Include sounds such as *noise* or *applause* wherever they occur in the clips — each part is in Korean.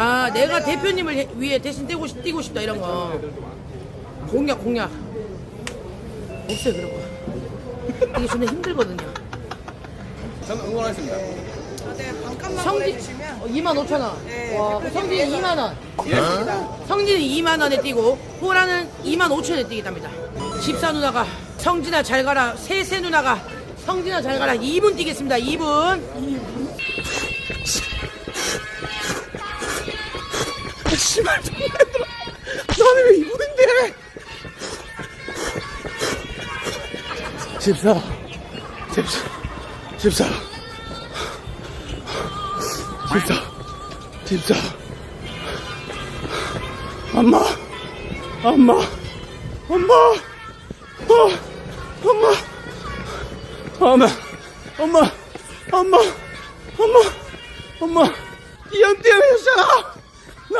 아 내가 대표님을 해- 위해 대신 뛰고, 싶- 뛰고 싶다 이런 거 공약 공약 없어요 그런 거 이게 존나 힘들거든요 저는 응원하겠습니다. 네, 반값만 성진 보내주시면 2만 5천 원 네, 와, 대표님 성진이 위해서. 2만 원. 성진이 2만 원에 뛰고 호라는 2만 5천 원에 뛰겠답니다. 집사 누나가 성진아 잘 가라 세세 누나가 성진아 잘 가라 2분 뛰겠습니다. 2분. *laughs* 씨발 나는 왜 이분인데? 집사, 집사, 집사, 집사, 집사. 엄마, 엄마, 엄마, 어, 엄마, 엄마, 엄마, 엄마, 엄마, 엄마, 이형 때문에 잖아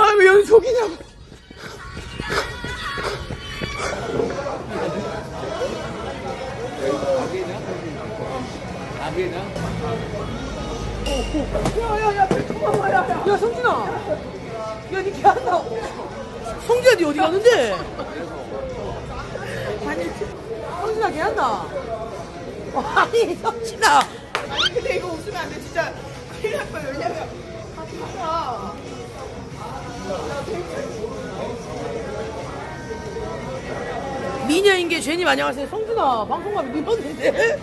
나왜 연속이냐고. 야 성진아, 야니 개한다. 성진아 니 어디 가는데? 아니 성진아 개한다. 아니 성진아. 아니 근데 이거 웃으면 안 돼 진짜 큰일 날 거예요 왜냐면 아 진짜 미녀인 게 죄님 안녕하세요. 성준아 방송 가면 미쳤는데